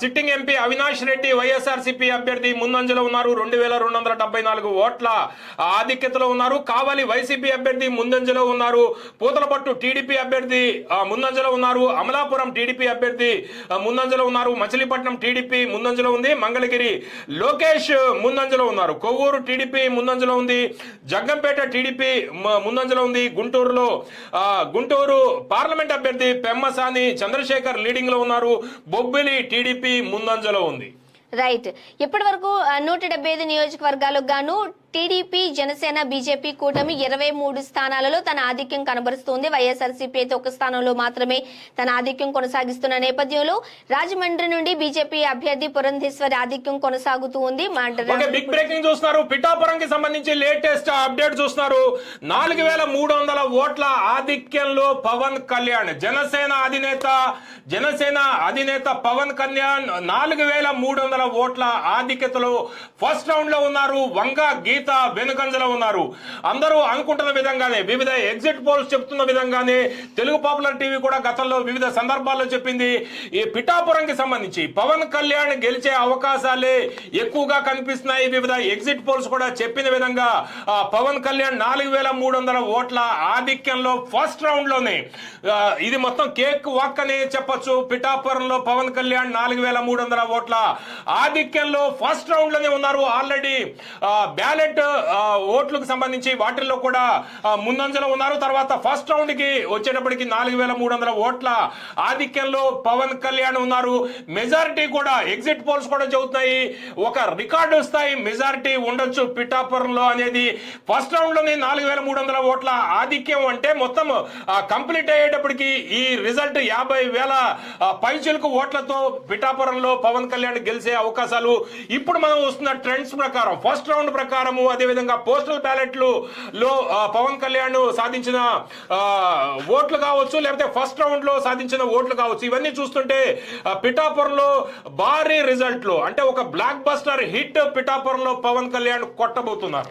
Sitting MP Avinash Reddy YSRCP అభ్యర్థి ముందంజలో ఉన్నారు. రెండు వేల రెండు వందల డెబ్బై నాలుగు ఓట్ల ఆధిక్యతలో ఉన్నారు. కావలి వైసీపీ అభ్యర్థి ముందంజలో ఉన్నారు. పూతలపట్టు టీడీపీ అభ్యర్థి ముందంజలో ఉన్నారు. అమలాపురం టీడీపీ అభ్యర్థి ముందంజలో ఉన్నారు. మచిలీపట్నం టీడీపీ ముందంజలో ఉంది. మంగళగిరి లోకేష్ ముందంజలో ఉన్నారు. కొవ్వూరు టీడీపీ ముందంజలో ఉంది. జగ్గంపేట టీడీపీ ముందంజలో ఉంది. గుంటూరులో గుంటూరు పార్లమెంట్ అభ్యర్థి పెమ్మసాని చంద్రశేఖర్ లీడింగ్లో ఉన్నారు. బొబ్బిలి టీడీపీ టీడీపీ ముందంజలో ఉంది. రైట్ ఇప్పటి వరకు నూట డెబ్బై ఐదు నియోజకవర్గాలకు గాను టీడీపీ జనసేన బీజేపీ కూటమి ఇరవై మూడు స్థానాలలో తన ఆధిక్యం కనబరుస్తోంది. వైఎస్ఆర్సీపీ అయితే ఒక స్థానంలో మాత్రమే తన ఆధిక్యం కొనసాగిస్తున్న నేపథ్యంలో రాజమండ్రి నుండి బీజేపీ అభ్యర్థి పురంధేశ్వరి ఆధిక్యం కొనసాగుతూ ఉంది. బిగ్ బ్రేకింగ్ చూస్తున్నారు. పిఠాపురంకి సంబంధించి లేటెస్ట్ అప్డేట్ చూస్తున్నారు. నాలుగు వేల మూడు వందల ఓట్ల ఆధిక్యంలో పవన్ కళ్యాణ్. జనసేన అధినేత జనసేన అధినేత పవన్ కళ్యాణ్ నాలుగు వేల మూడు వందల ఓట్ల ఆధిక్యతలో ఫస్ట్ రౌండ్లో ఉన్నారు. వంగ గీత వెనుకంజలో ఉన్నారు. అందరూ అనుకుంటున్న విధంగానే వివిధ ఎగ్జిట్ పోల్స్ చెప్తున్న విధంగానే తెలుగు పాపులర్ టీవీ కూడా గతంలో వివిధ సందర్భాల్లో చెప్పింది. ఈ పిఠాపురంకి సంబంధించి పవన్ కళ్యాణ్ గెలిచే అవకాశాలే ఎక్కువగా కనిపిస్తున్నాయి. వివిధ ఎగ్జిట్ పోల్స్ కూడా చెప్పిన విధంగా పవన్ కళ్యాణ్ నాలుగు వేల మూడు వందల ఓట్ల ఆధిక్యంలో ఫస్ట్ రౌండ్లోనే ఇది మొత్తం కేక్ వాక్ అని చెప్పొచ్చు. పిఠాపురంలో పవన్ కళ్యాణ్ నాలుగు వేల మూడు వందల ఓట్ల ఆధిక్యంలో ఫస్ట్ రౌండ్లోనే ఉన్నారు. ఆల్రెడీ బ్యాలెట్ ఓట్లకు సంబంధించి వాటిల్లో కూడా ముందంజలో ఉన్నారు. తర్వాత ఫస్ట్ రౌండ్కి వచ్చేటప్పటికి నాలుగు వేల మూడు వందల ఓట్ల ఆధిక్యంలో పవన్ కళ్యాణ్ ఉన్నారు. మెజారిటీ కూడా ఎగ్జిట్ పోల్స్ కూడా చెబుతున్నాయి ఒక రికార్డు స్థాయి మెజారిటీ ఉండొచ్చు పిఠాపురంలో అనేది. ఫస్ట్ రౌండ్లోనే నాలుగు వేల మూడు వందల ఓట్ల ఆధిక్యం అంటే మొత్తం కంప్లీట్ అయ్యేటప్పటికి ఈ రిజల్ట్ యాభై వేల పైచులకు ఓట్లతో పిఠాపురంలో పవన్ కళ్యాణ్ గెలిచే అవకాశాలు. ఇప్పుడు మనం వస్తున్న ట్రెండ్స్ ప్రకారం ఫస్ట్ రౌండ్ ప్రకారము అదేవిధంగా పోస్టల్ బ్యాలెట్లు లో పవన్ కళ్యాణ్ సాధించిన ఓట్లు కావచ్చు లేకపోతే ఫస్ట్ రౌండ్లో సాధించిన ఓట్లు కావచ్చు. ఇవన్నీ చూస్తుంటే పిఠాపురంలో భారీ రిజల్ట్లు. అంటే ఒక బ్లాక్ బస్టర్ హిట్ పిఠాపురంలో పవన్ కళ్యాణ్ కొట్టబోతున్నారు.